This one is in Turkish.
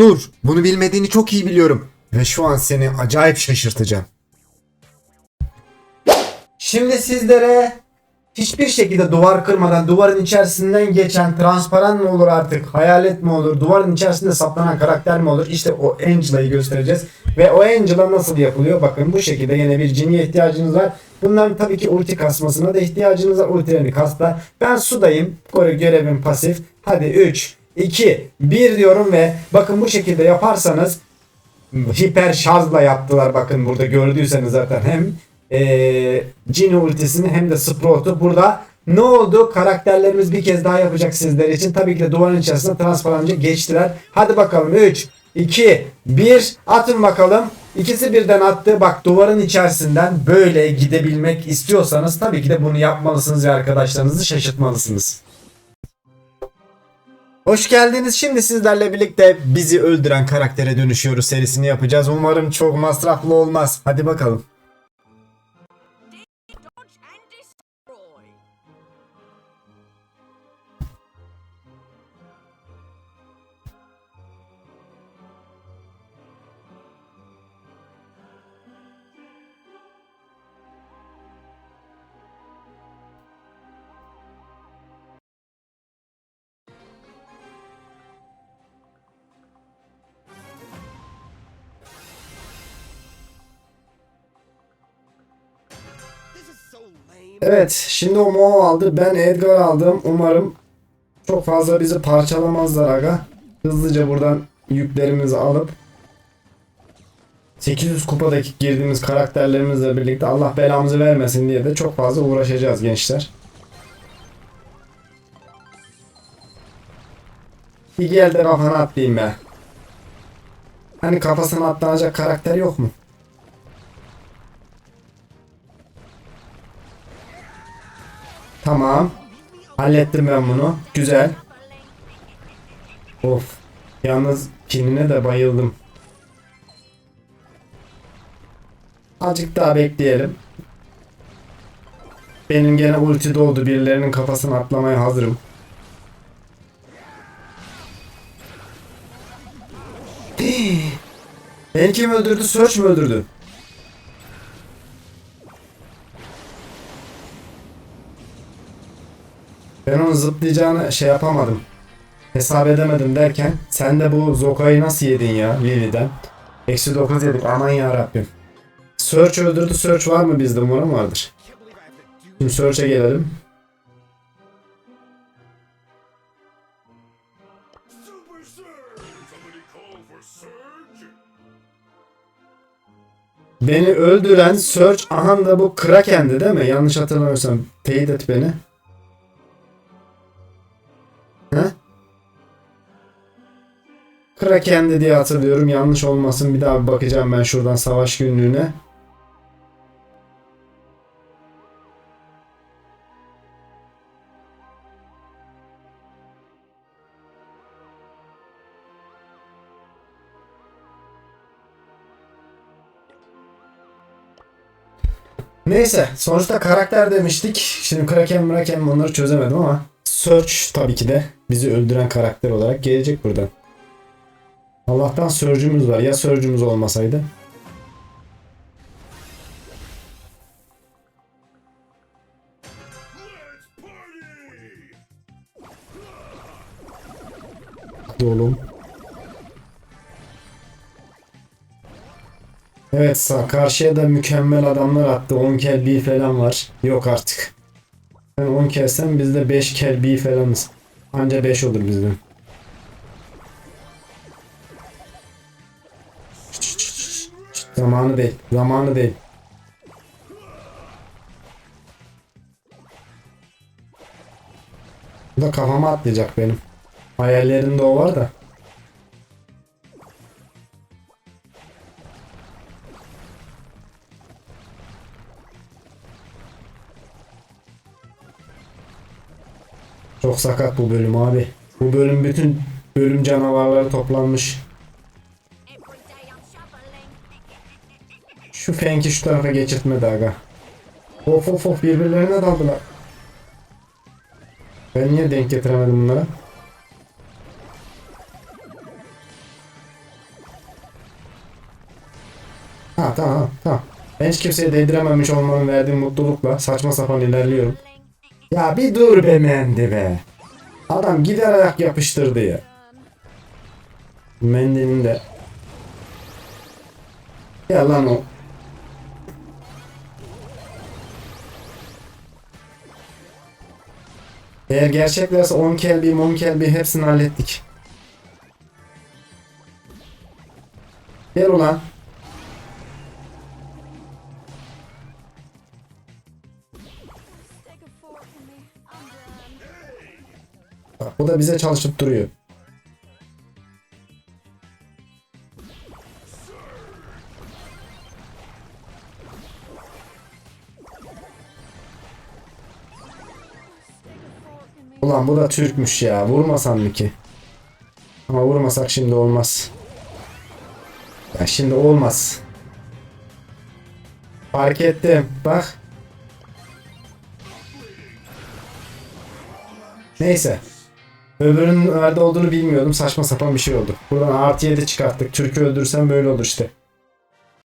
dur. Bunu bilmediğini çok iyi biliyorum. Ve şu an seni acayip şaşırtacağım. Şimdi sizlere hiçbir şekilde duvar kırmadan duvarın içerisinden geçen transparan mı olur artık hayalet mi olur duvarın içerisinde saplanan karakter mi olur? İşte o Angela'yı göstereceğiz. Ve o Angela nasıl yapılıyor? Bakın bu şekilde yine bir ciniye ihtiyacınız var. Bunların tabii ki ulti kasmasına da ihtiyacınız var. Ultilerini kasla. Ben sudayım. Kore görevim pasif. Hadi 3 2 1 diyorum ve bakın bu şekilde yaparsanız hiper şarjla yaptılar bakın burada gördüyseniz zaten hem eee Cini ultisini hem de Sprout'u burada ne oldu? Karakterlerimiz bir kez daha yapacak sizler için. Tabii ki de duvarın içerisinde transparanca geçtiler. Hadi bakalım 3, 2, 1 atın bakalım. İkisi birden attı. Bak duvarın içerisinden böyle gidebilmek istiyorsanız tabii ki de bunu yapmalısınız ve arkadaşlarınızı şaşırtmalısınız. Hoş geldiniz. Şimdi sizlerle birlikte bizi öldüren karaktere dönüşüyoruz serisini yapacağız. Umarım çok masraflı olmaz. Hadi bakalım. Evet, şimdi o Mo aldı. Ben Edgar aldım. Umarım çok fazla bizi parçalamazlar aga. Hızlıca buradan yüklerimizi alıp 800 kupadaki girdiğimiz karakterlerimizle birlikte Allah belamızı vermesin diye de çok fazla uğraşacağız gençler. Bir gel de kafana atlayayım be. Hani kafasına atlanacak karakter yok mu? Tamam. Hallettim ben bunu. Güzel. Of. Yalnız kinine de bayıldım. Azıcık daha bekleyelim. Benim gene ulti doldu. Birilerinin kafasına atlamaya hazırım. Beni kim öldürdü? Search mü öldürdü? Ben onun zıplayacağını şey yapamadım. Hesap edemedim derken sen de bu Zoka'yı nasıl yedin ya Vivi'den? Eksi 9 yedik aman ya Rabbim. Search öldürdü. Search var mı bizde? Umarım vardır. Şimdi Search'e gelelim. Beni öldüren Search aha da bu Kraken'di değil mi? Yanlış hatırlamıyorsam. Teyit et beni. He? Kraken'di diye hatırlıyorum. Yanlış olmasın. Bir daha bir bakacağım ben şuradan savaş günlüğüne. Neyse sonuçta karakter demiştik. Şimdi Kraken Mraken onları çözemedim ama Search tabii ki de bizi öldüren karakter olarak gelecek buradan. Allah'tan Surge'ümüz var. Ya Surge'ümüz olmasaydı? Hadi oğlum. Evet sağ karşıya da mükemmel adamlar attı. 10 kel bir falan var. Yok artık. Ben 10 kelsem biz de 5 kel bir falanız. Anca 5 olur bizden. Zamanı değil. Zamanı değil. Bu da kafama atlayacak benim. Hayallerinde o var da. Çok sakat bu bölüm abi. Bu bölüm bütün bölüm canavarları toplanmış. Şu fenki şu tarafa geçirtmedi aga. Of of of birbirlerine daldılar. Ben niye denk getiremedim bunlara? Ha tamam tamam. Ben hiç kimseye değdirememiş olmanın verdiği mutlulukla saçma sapan ilerliyorum. Ya bir dur be mendi be. Adam gider ayak yapıştırdı ya. Mendinin de. Ya lan o. Eğer gerçeklerse 10 kelbi 10 kelbi hepsini hallettik. Gel ulan. Bu da bize çalışıp duruyor. Ulan bu da Türkmüş ya. Vurmasam mı ki? Ama vurmasak şimdi olmaz. Ya şimdi olmaz. Fark ettim. Bak. Neyse. Öbürünün nerede olduğunu bilmiyordum. Saçma sapan bir şey oldu. Buradan artı 7 çıkarttık. Türk'ü öldürsem böyle olur işte.